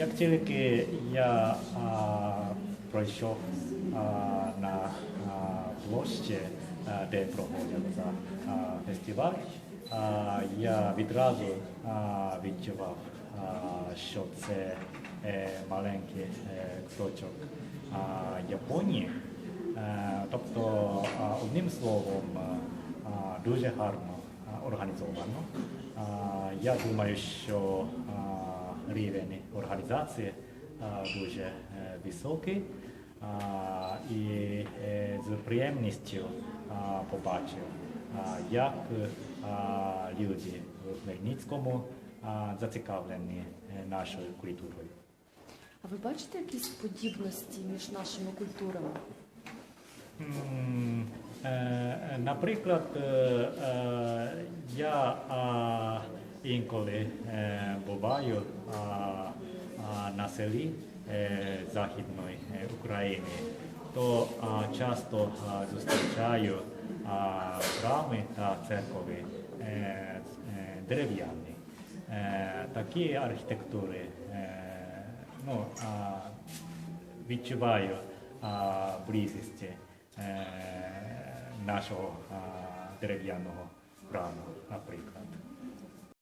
Як тільки я а, пройшов а, на а, площі, а, де проводився фестиваль, а, я відразу а, відчував, а, що це е, маленький е, кусочок а, Японії. Е, Тобто, а, одним словом, а, дуже гарно а, організовано. А, Я думаю, що а, рівень організації дуже е, високий. І е, з приємністю побачив, як люди в Хмельницькому зацікавлені е, нашою культурою. А ви бачите якісь подібності між нашими культурами? Е, Наприклад, е, е, я інколи е, буваю на селі е, Західної е, України, то часто зустрічаю храми та церкви дерев'яні. Такі архітектури ну, відчуваю е, нашого дерев'яного храму, наприклад.